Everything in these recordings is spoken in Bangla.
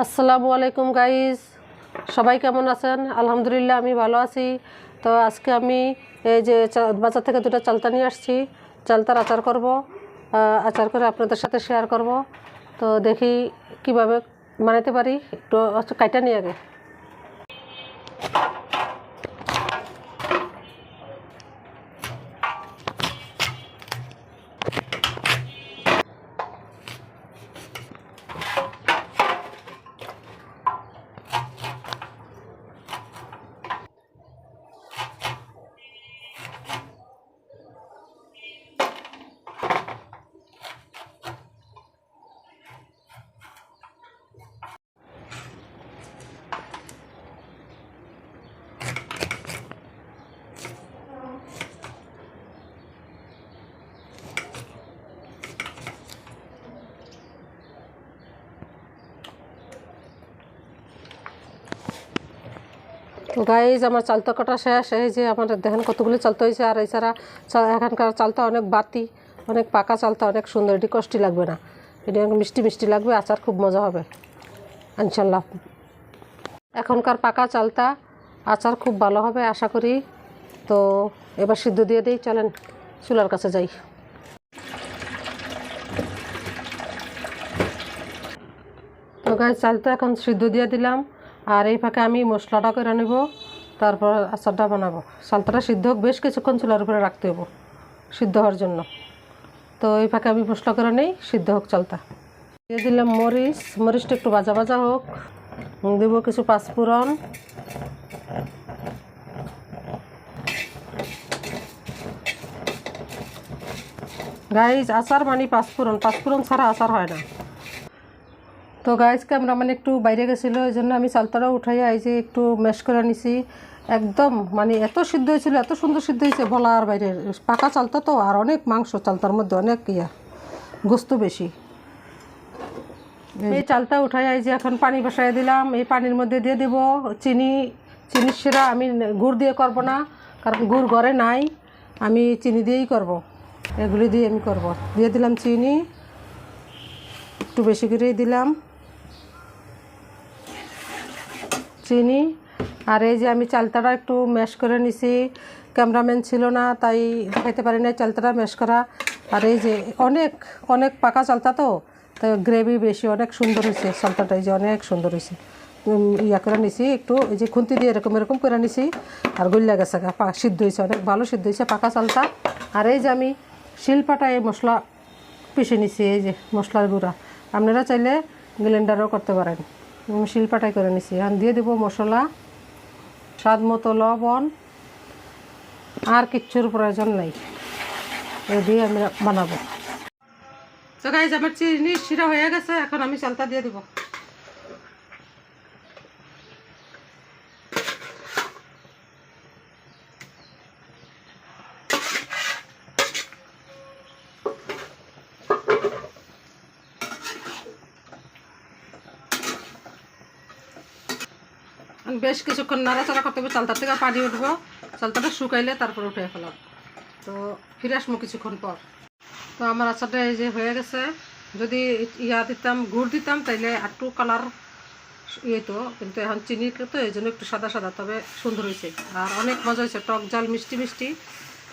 আসসালামু আলাইকুম গাইজ। সবাই কেমন আছেন? আলহামদুলিল্লাহ, আমি ভালো আছি। তো আজকে আমি এই যে বাজার থেকে দুটো চালতা নিয়ে আসছি। চালতার আচার করব। আচার করে আপনাদের সাথে শেয়ার করব। তো দেখি কীভাবে বানাতে পারি। একটু কাইটা নিয়ে আগে। গাইজ আমার চালতা কাটা শেষ। এই যে আমার দেখেন কতগুলো চালতা হয়েছে। আর এছাড়া এখানকার চালতা অনেক বাতি, অনেক পাকা চালতা, অনেক সুন্দর। এটি কষ্টি লাগবে না। এটি অনেক মিষ্টি মিষ্টি লাগবে, আচার খুব মজা হবে। ইনশাল্লাহ। এখনকার পাকা চালতা, আচার খুব ভালো হবে, আশা করি। তো এবার সিদ্ধ দিয়ে দিই, চলেন চুলার কাছে যাই। তো গাছ চালটা এখন সিদ্ধ দিয়ে দিলাম। আর এই ফাঁকে আমি মশলাটা করে নেব, তারপর আচারটা বানাবো। সালতাটা সিদ্ধ হোক, বেশ কিছুক্ষণ চুলার উপরে রাখতে হব সিদ্ধ হওয়ার জন্য। তো এই ফাঁকে আমি মশলা করে নেই, সিদ্ধ হোক চালটা। দিয়ে দিলাম মরিচ, মরিচটা একটু ভাজা ভাজা হোক। দেবো কিছু পাঁচফোড়ন। গাইজ, আচার মানে পাঁচফোড়ন। পাঁচফোড়ন ছাড়া আচার হয় না। তো গাইজ ক্যামেরাম্যান একটু বাইরে গেছিল, এই জন্য আমি চালতাটা উঠাইয়া এই যে একটু ম্যাশ করে নিছি। একদম মানে এত সিদ্ধ হয়েছিল, এত সুন্দর সিদ্ধ হয়েছে বলা আর বাইরে। পাকা চালতা তো, আর অনেক মাংস চালতার মধ্যে অনেক ইয়া, গোস্ত বেশি। এই চালটা উঠাই যে এখন পানি বসাই দিলাম, এই পানির মধ্যে দিয়ে দিব চিনি। চিনির শিরা আমি গুড় দিয়ে করব না, কারণ গুড় ঘরে নাই, আমি চিনি দিয়েই করব। এগুলি দিয়ে আমি করব। দিয়ে দিলাম চিনি, একটু বেশি করেই দিলাম। চিনি। আর এই যে আমি চালতাটা একটু ম্যাশ করে নিছি। ক্যামেরাম্যান ছিল না, তাই দেখাইতে পারি না চালতাটা ম্যাশ করা। আর এই যে অনেক অনেক পাকা চালতা তো তো গ্রেভি বেশি, অনেক সুন্দর হয়েছে চালতাটা। এই যে অনেক সুন্দর হয়েছে ইয়া করে নিছি একটু, এই যে খুন্তি দিয়ে এরকম এরকম করে নিছি। আর গুল্লা গেছে সিদ্ধ হয়েছে অনেক ভালো সিদ্ধ হয়েছে পাকা চালতা। আর এই যে আমি শিলপাটায় মশলা পিষে নিছি, এই যে মশলার গুঁড়া। আপনারা চাইলে গ্লেন্ডারও করতে পারেন। শিলপাটাই করে নিছি। এখন দিয়ে দেবো মশলা, স্বাদ মতো লবণ, আর কিচ্ছুর প্রয়োজন নাই। দিয়ে আমি বানাবো। তো গাইজ আমার চিনি শিরা হয়ে গেছে, এখন আমি চালটা দিয়ে দিব। বেশ কিছুক্ষণ নাড়াচাড়া করতে হবে চালতার থেকে পানি উঠবো। চালতাটা শুকাইলে তারপর উঠে ফেলাম। তো ফিরে আসব কিছুক্ষণ পর। তো আমার আচারটা এই যে হয়ে গেছে। যদি ইয়া দিতাম, গুড় দিতাম, তাইলে একটু কালার ইয়ে তো, কিন্তু এখন চিনি তো এই জন্য একটু সাদা সাদা, তবে সুন্দর হয়েছে। আর অনেক মজা হয়েছে, টক জাল, মিষ্টি মিষ্টি।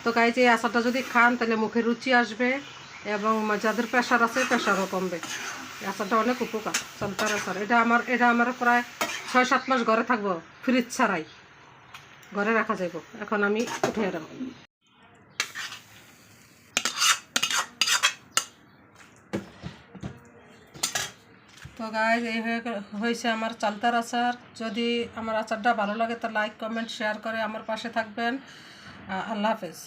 তো গাই যে আচারটা যদি খান তাহলে মুখে রুচি আসবে এবং যাদের প্রেশার আছে, প্রেশারও কমবে। আচারটা অনেক উপকার চালতার আচার। এটা আমার এটা আমার প্রায় ছয় সাত মাস ঘরে থাকব, ফ্রিজ ছাড়াই। ঘরে রাখা যাইব। এখন আমি উঠে এলাম তো গাইজ এই হয়েছে আমার চালতার আচার। যদি আমার আচারটা ভালো লাগে, তো লাইক কমেন্ট শেয়ার করে আমার পাশে থাকবেন। আল্লাহ হাফেজ।